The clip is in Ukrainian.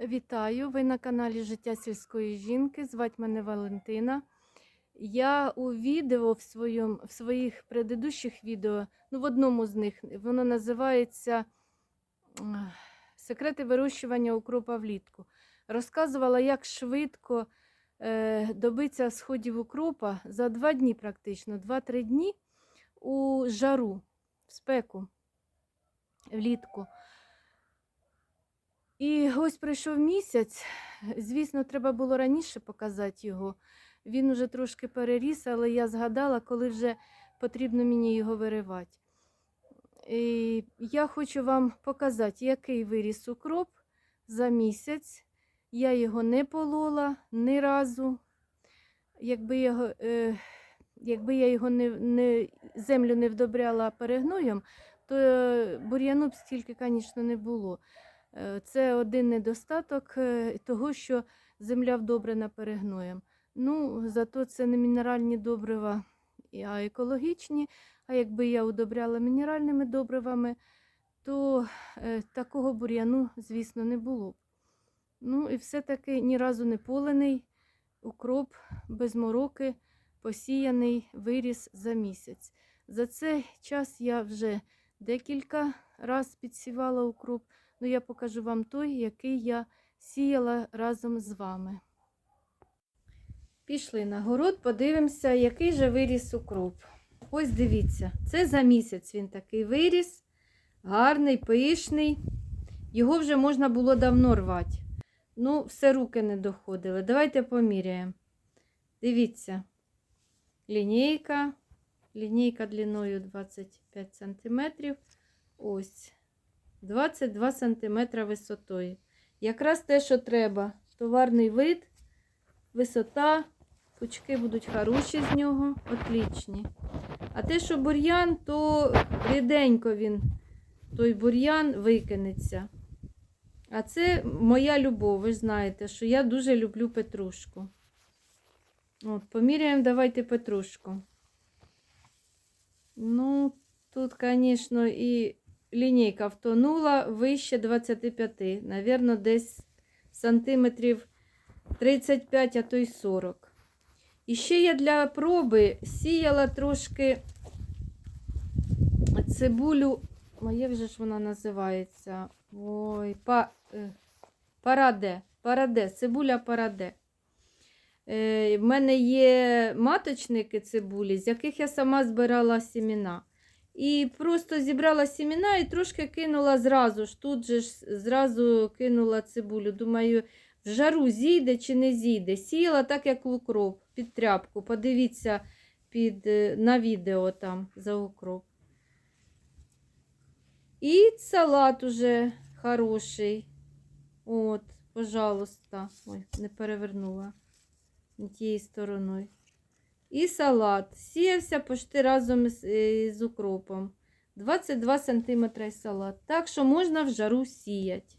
Вітаю! Ви на каналі Життя сільської жінки. Звать мене Валентина. Я у відео в, своєму, в своїх предыдущих відео, ну в одному з них, воно називається Секрети вирощування укропа влітку. Розказувала, як швидко е, добитися сходів укропа за два дні, практично, 2-3 дні у жару, в спеку влітку. І ось пройшов місяць. Звісно, треба було раніше показати його. Він уже трошки переріс, але я згадала, коли вже потрібно мені його виривати. І я хочу вам показати, який виріс укроп за місяць. Я його не полола ні разу. Якби, його, е, якби я його не, не, землю не вдобряла перегноєм, то е, бур'яну б стільки, звісно, не було. Е, Це один недостаток е, того, що земля вдобрена перегноєм. Ну, зато це не мінеральні добрива, а екологічні. А якби я удобряла мінеральними добривами, то е, такого бур'яну, звісно, не було. б. Ну і все-таки ні разу не полений укроп без мороки, посіяний виріс за місяць. За цей час я вже декілька раз підсівала укроп. Ну, я покажу вам той, який я сіяла разом з вами. Пішли на город, подивимося, який же виріс укроп. Ось дивіться, це за місяць він такий виріс, гарний, пишний. Його вже можна було давно рвати. Ну, все руки не доходили. Давайте поміряємо. Дивіться, лінійка, лінійка длиною 25 см. Ось. 22 см висотою. Якраз те, що треба. Товарний вид, висота, пучки будуть хороші з нього, отлічні. А те, що бур'ян, то ріденько він, той бур'ян викинеться. А це моя любов, ви знаєте, що я дуже люблю петрушку. От, поміряємо, давайте петрушку. Ну, тут, звісно, і лінійка втонула вище 25, навірно, десь сантиметрів 35, а то й 40. І ще я для проби сіяла трошки цибулю, а як же ж вона називається? Ой, па, е, параде, параде, цибуля параде. Е, в мене є маточники цибулі, з яких я сама збирала сіміна. І просто зібрала сіміна і трошки кинула зразу ж. Тут же ж зразу кинула цибулю. Думаю, в жару зійде чи не зійде. Сіяла так, як в укроп, під тряпку. Подивіться під, е, на відео там за укроп. І салат уже хороший. От, пожалуйста. Ой, не перевернула не тією стороною. І салат. Сіявся почти разом з, е, з укропом. 22 см салат. Так що можна в жару сіяти.